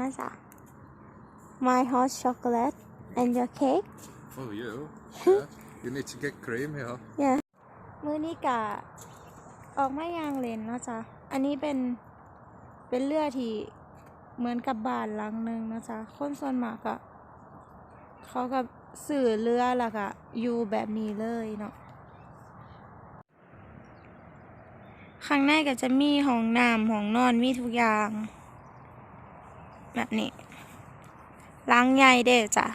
นะจ๊ะ My hot chocolate and your cake Oh, you? Yeah. you need to get cream here. yeah มื้อนี้กะออกมาย่างเลนเนาะจ๊ะ อันนี้เป็นเป็นเรือที่เหมือนกับบ้านหลังหนึ่งนะจ๊ะ คนส่วนมากก็เขาก็สื่อเรือแล้วก็อยู่แบบนี้เลยเนาะข้างในก็จะมีห้องน้ำห้องนอนมีทุกอย่าง แบบนี้ ล้างใหญ่เด้อจ้ะ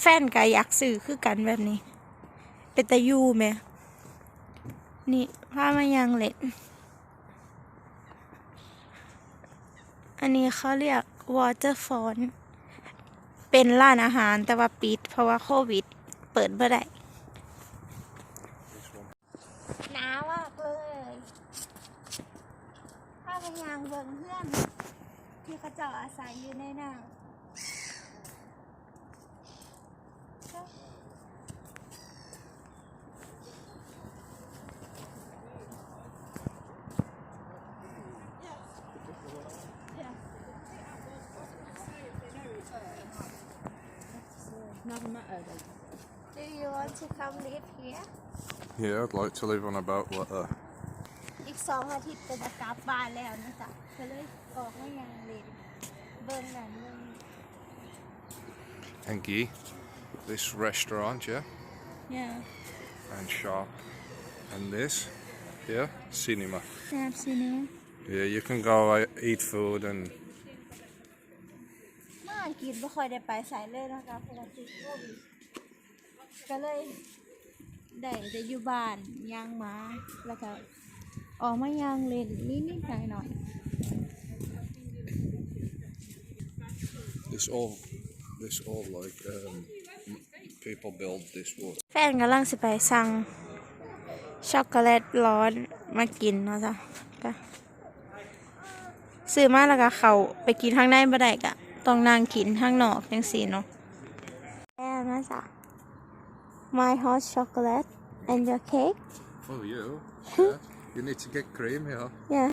แฟนก็อยากซื้อคือกันแบบนี้ เป็นตะยูไหม นี่ผ้ามายังเล็ด อันนี้เขาเรียก waterfront เป็นร้านอาหารแต่ว่าปิดเพราะว่าโควิด เปิดเมื่อได This one. หนาวมากเลยถ้าพ ยางเบิ่งเพื่อน ที่เขาเจ้าอาศัยอยู่ในน้ำ Do you want to come live here Yeah, I'd like to live on a boat like that. อีกสองอาทิตย์ก็จะกลับบ้านแล้วนะจ๊ะก็เลยออกมายังเล่นเบิ่งนั่นเบิ่ง And Guy, this restaurant, yeah, เนี่ย and shop, and this, yeah, cinema. แซ่บสิเนาะ Yeah, you can go out, eat food and เมื่ออังกฤษไม่ค่อยได้ไปใส่เลยนะคะเพราะว่าติดโควิดก็เลยได้แต่อยู่บ้านย่างหมาแล้วก็ ออกมาย่างเล่นนิดๆหน่อย this all, this all like um, m- people build this wood. ๆแฟนกำลังสิไปสั่งช็อกโกแลตร้อนมากินเนาะจ๊ะก็ซื้อมาแล้วก็เขาไปกินข้างในบ่ได้กะต้องนั่งกินข้างนอกจังซี่เนาะแม่นะจ๊ะ My hot chocolate and your cake Oh, you? Yeah. you need to get cream here. yeah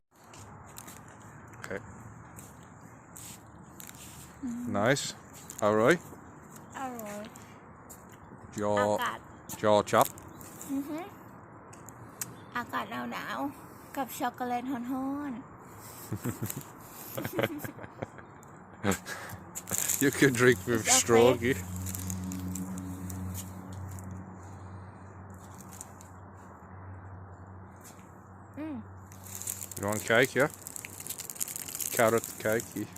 Okay. Nice. All right. อร่อย Your อากาศ your chop. อือฮึอากาศหนาวๆกับช็อกโกแลตฮ้อน You can drink with It's straw. You want cake, yeah? Carrot cake. yeah.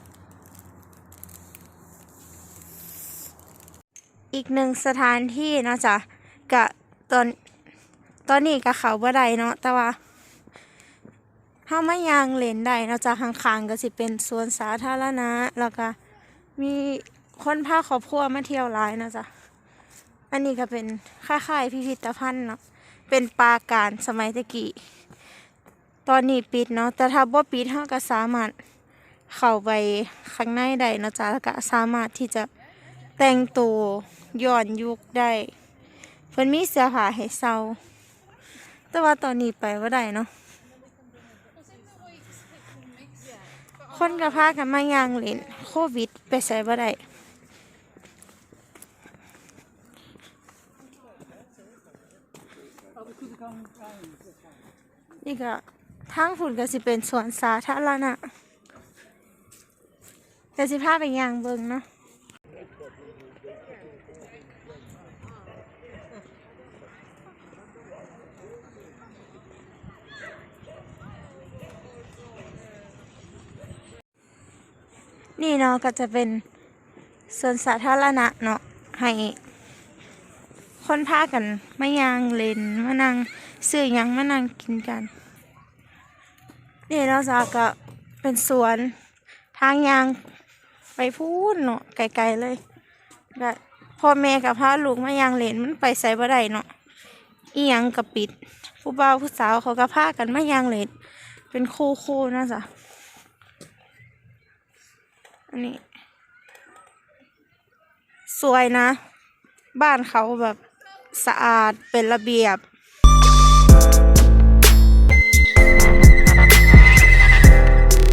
อีกหนึ่งสถานที่เนาะจ๊ะกะตอนตอนนี้กะเขาบ่ได้เนาะแต่ว่าเฮามาย่างเลนได้เนาะจ๊ะข้างๆก็สิเป็นสวนสาธารณะแล้วก็มีคนพาครอบครัวมาเที่ยวหลายเนาะจ๊ะอันนี้ก็เป็นคล้ายๆพิพิธภัณฑ์เนาะเป็นปาการสมัยตะกี้ ตอนนี้ปิดเนาะแต่ถ้าบ่ปิดเฮาก็สามารถเข้าไปข้างในได้เนาะจ๊ะแล้วก็สามารถที่จะแต่งตัวย้อนยุคได้เพิ่นมีเสื้อผ้าให้เซาแต่ว่าตอนนี้ไปบ่ได้เนาะคนก็พากันมายางเล่นโควิดไปใส่บ่ได้นี่ก็ ทางฝุ่นก็สิเป็นสวนสาธารณะแต่สิพาไปย่างเบิงเนาะนี่เนาะก็จะเป็นสวนสาธารณะเนาะให้คนพากันมาย่างเล่นมานั่งซื้อยังมานั่งกินกัน นี่เนาะจ้าก็เป็นสวนทางยางไปพูนเนาะไกลๆเลยก็พ่อแม่กับพาลูกมายางเลนมันไปใส่บ่ได้เนาะอียังกับปิด ผู้บ่าวผู้สาวเขาก็พากันมายางเลนเป็นคู่ๆเนาะจ้ะอันนี้ สวยนะ บ้านเขาแบบสะอาดเป็นระเบียบ